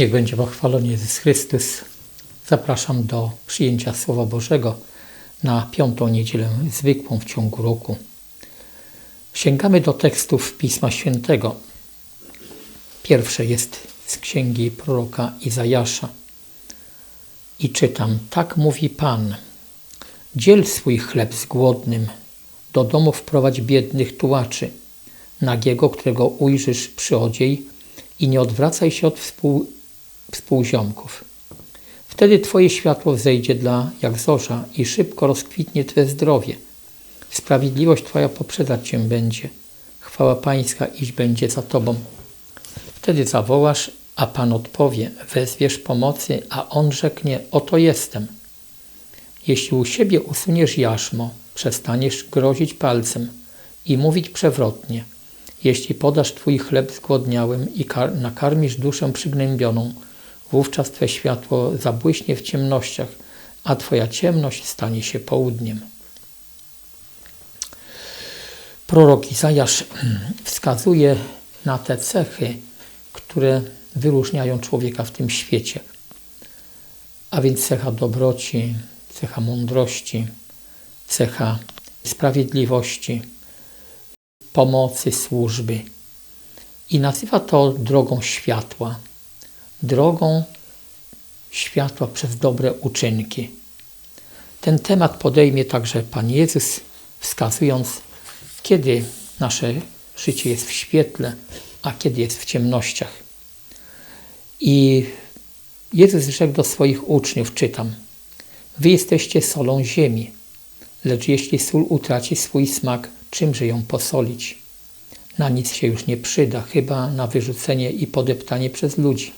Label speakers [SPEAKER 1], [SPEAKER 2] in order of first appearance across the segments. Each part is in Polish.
[SPEAKER 1] Niech będzie pochwalony Jezus Chrystus. Zapraszam do przyjęcia Słowa Bożego na piątą niedzielę zwykłą w ciągu roku. Sięgamy do tekstów Pisma Świętego. Pierwsze jest z księgi proroka Izajasza. I czytam: Tak mówi Pan: Dziel swój chleb z głodnym, do domu wprowadź biednych tułaczy, nagiego, którego ujrzysz przyodziej i nie odwracaj się od współ, współziomków. Wtedy Twoje światło wzejdzie dla jak zorza i szybko rozkwitnie Twe zdrowie. Sprawiedliwość Twoja poprzedzać Cię będzie. Chwała Pańska iść będzie za Tobą. Wtedy zawołasz, a Pan odpowie, wezwiesz pomocy, a On rzeknie, oto jestem. Jeśli u siebie usuniesz jarzmo, przestaniesz grozić palcem i mówić przewrotnie. Jeśli podasz Twój chleb zgłodniałym i nakarmisz duszę przygnębioną, wówczas Twe światło zabłyśnie w ciemnościach, a Twoja ciemność stanie się południem. Prorok Izajasz wskazuje na te cechy, które wyróżniają człowieka w tym świecie. A więc cecha dobroci, cecha mądrości, cecha sprawiedliwości, pomocy, służby. I nazywa to drogą światła. Drogą światła przez dobre uczynki. Ten temat podejmie także Pan Jezus, wskazując, kiedy nasze życie jest w świetle, a kiedy jest w ciemnościach. I Jezus rzekł do swoich uczniów, czytam, Wy jesteście solą ziemi, lecz jeśli sól utraci swój smak, czymże ją posolić? Na nic się już nie przyda, chyba na wyrzucenie i podeptanie przez ludzi.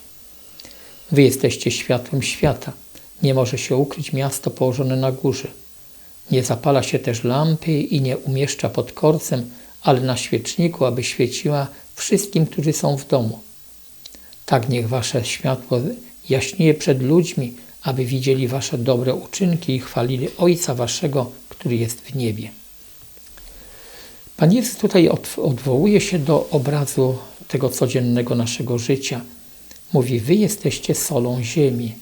[SPEAKER 1] Wy jesteście światłem świata. Nie może się ukryć miasto położone na górze. Nie zapala się też lampy i nie umieszcza pod korcem, ale na świeczniku, aby świeciła wszystkim, którzy są w domu. Tak niech wasze światło jaśnieje przed ludźmi, aby widzieli wasze dobre uczynki i chwalili Ojca waszego, który jest w niebie. Pan Jezus tutaj odwołuje się do obrazu tego codziennego naszego życia. Mówi, wy jesteście solą ziemi.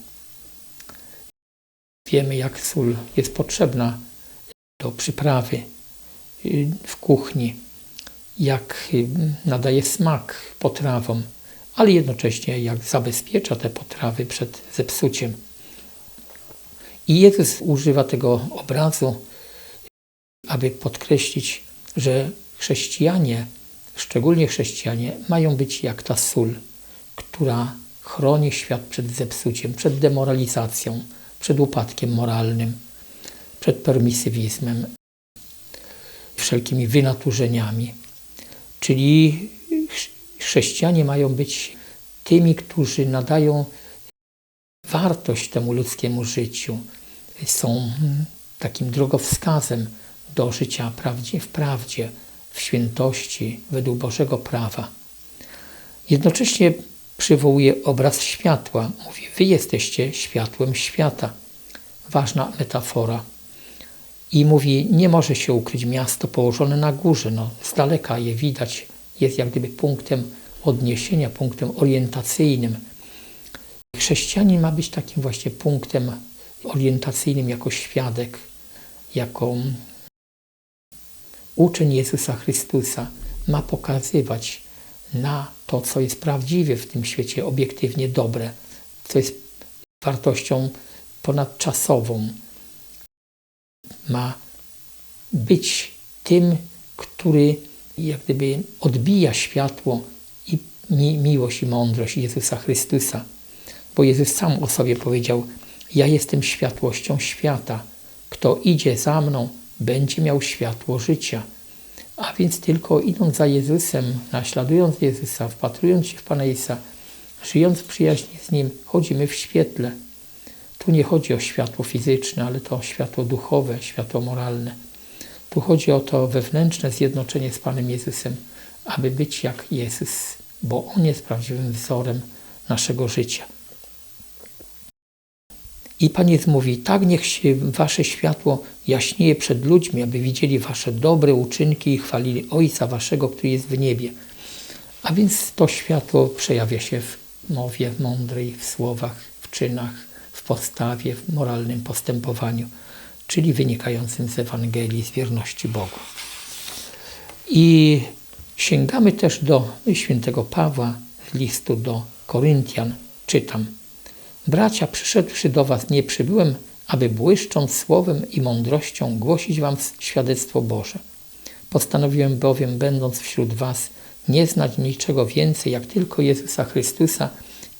[SPEAKER 1] Wiemy, jak sól jest potrzebna do przyprawy y, w kuchni, jak y, nadaje smak potrawom, ale jednocześnie jak zabezpiecza te potrawy przed zepsuciem. I Jezus używa tego obrazu, aby podkreślić, że chrześcijanie, szczególnie chrześcijanie, mają być jak ta sól, która chroni świat przed zepsuciem, przed demoralizacją, przed upadkiem moralnym, przed permisywizmem, wszelkimi wynaturzeniami. Czyli chrześcijanie mają być tymi, którzy nadają wartość temu ludzkiemu życiu, są takim drogowskazem do życia w prawdzie, w świętości, według Bożego prawa. Jednocześnie przywołuje obraz światła. Mówi, wy jesteście światłem świata. Ważna metafora. I mówi, nie może się ukryć miasto położone na górze. No, z daleka je widać, jest jak gdyby punktem odniesienia, punktem orientacyjnym. Chrześcijanin ma być takim właśnie punktem orientacyjnym jako świadek, jako uczeń Jezusa Chrystusa. Ma pokazywać na to, co jest prawdziwie w tym świecie, obiektywnie dobre, co jest wartością ponadczasową. Ma być tym, który jak gdyby odbija światło i mi miłość i mądrość Jezusa Chrystusa. Bo Jezus sam o sobie powiedział: Ja jestem światłością świata. Kto idzie za mną, będzie miał światło życia. A więc tylko idąc za Jezusem, naśladując Jezusa, wpatrując się w Pana Jezusa, żyjąc w przyjaźni z Nim, chodzimy w świetle. Tu nie chodzi o światło fizyczne, ale to światło duchowe, światło moralne. Tu chodzi o to wewnętrzne zjednoczenie z Panem Jezusem, aby być jak Jezus, bo On jest prawdziwym wzorem naszego życia. I Pan mówi, tak niech wasze światło jaśnieje przed ludźmi, aby widzieli wasze dobre uczynki i chwalili Ojca waszego, który jest w niebie. A więc to światło przejawia się w mowie mądrej, w słowach, w czynach, w postawie, w moralnym postępowaniu, czyli wynikającym z Ewangelii, z wierności Bogu. I sięgamy też do świętego Pawła z listu do Koryntian. Czytam. Bracia, przyszedłszy do was, nie przybyłem, aby błyszcząc słowem i mądrością głosić wam świadectwo Boże. Postanowiłem bowiem, będąc wśród was, nie znać niczego więcej, jak tylko Jezusa Chrystusa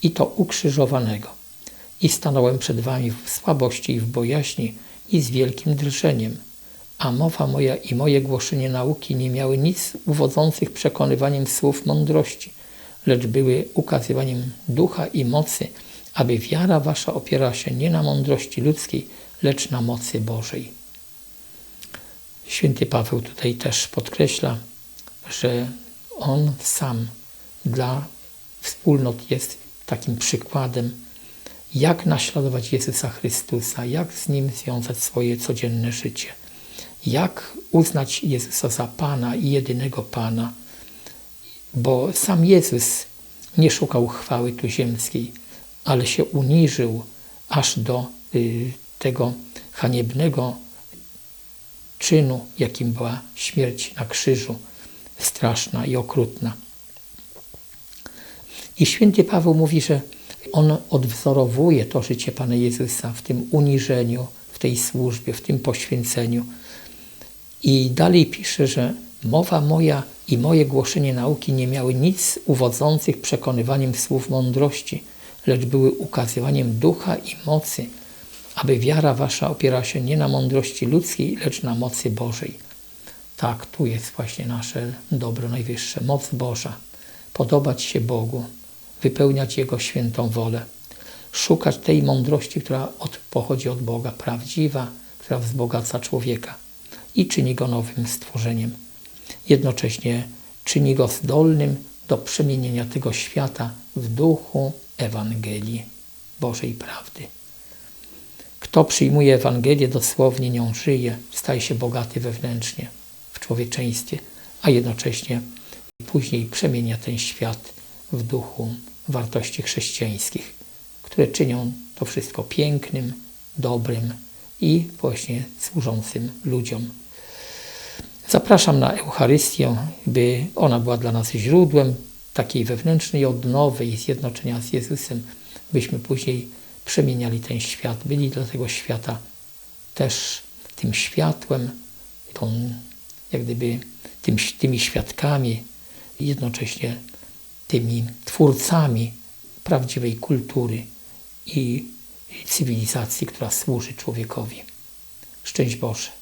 [SPEAKER 1] i to ukrzyżowanego. I stanąłem przed wami w słabości i w bojaźni i z wielkim drżeniem. A mowa moja i moje głoszenie nauki nie miały nic uwodzących przekonywaniem słów mądrości, lecz były ukazywaniem ducha i mocy, aby wiara wasza opiera się nie na mądrości ludzkiej, lecz na mocy Bożej. Święty Paweł tutaj też podkreśla, że on sam dla wspólnot jest takim przykładem, jak naśladować Jezusa Chrystusa, jak z Nim związać swoje codzienne życie, jak uznać Jezusa za Pana i jedynego Pana, bo sam Jezus nie szukał chwały tu ziemskiej, ale się uniżył aż do y, tego haniebnego czynu, jakim była śmierć na krzyżu, straszna i okrutna. I święty Paweł mówi, że on odwzorowuje to życie Pana Jezusa w tym uniżeniu, w tej służbie, w tym poświęceniu. I dalej pisze, że mowa moja i moje głoszenie nauki nie miały nic uwodzących przekonywaniem słów mądrości, lecz były ukazywaniem ducha i mocy, aby wiara wasza opiera się nie na mądrości ludzkiej, lecz na mocy Bożej. Tak, tu jest właśnie nasze dobro najwyższe, moc Boża. Podobać się Bogu, wypełniać Jego świętą wolę, szukać tej mądrości, która od, pochodzi od Boga, prawdziwa, która wzbogaca człowieka i czyni go nowym stworzeniem. Jednocześnie czyni go zdolnym do przemienienia tego świata w duchu Ewangelii Bożej Prawdy. Kto przyjmuje Ewangelię dosłownie, nią żyje, staje się bogaty wewnętrznie w człowieczeństwie, a jednocześnie później przemienia ten świat w duchu wartości chrześcijańskich, które czynią to wszystko pięknym, dobrym i właśnie służącym ludziom. Zapraszam na Eucharystię, by ona była dla nas źródłem takiej wewnętrznej odnowy i zjednoczenia z Jezusem, byśmy później przemieniali ten świat, byli dla tego świata też tym światłem, tą, jak gdyby tym, tymi świadkami, jednocześnie tymi twórcami prawdziwej kultury i cywilizacji, która służy człowiekowi. Szczęść Boże.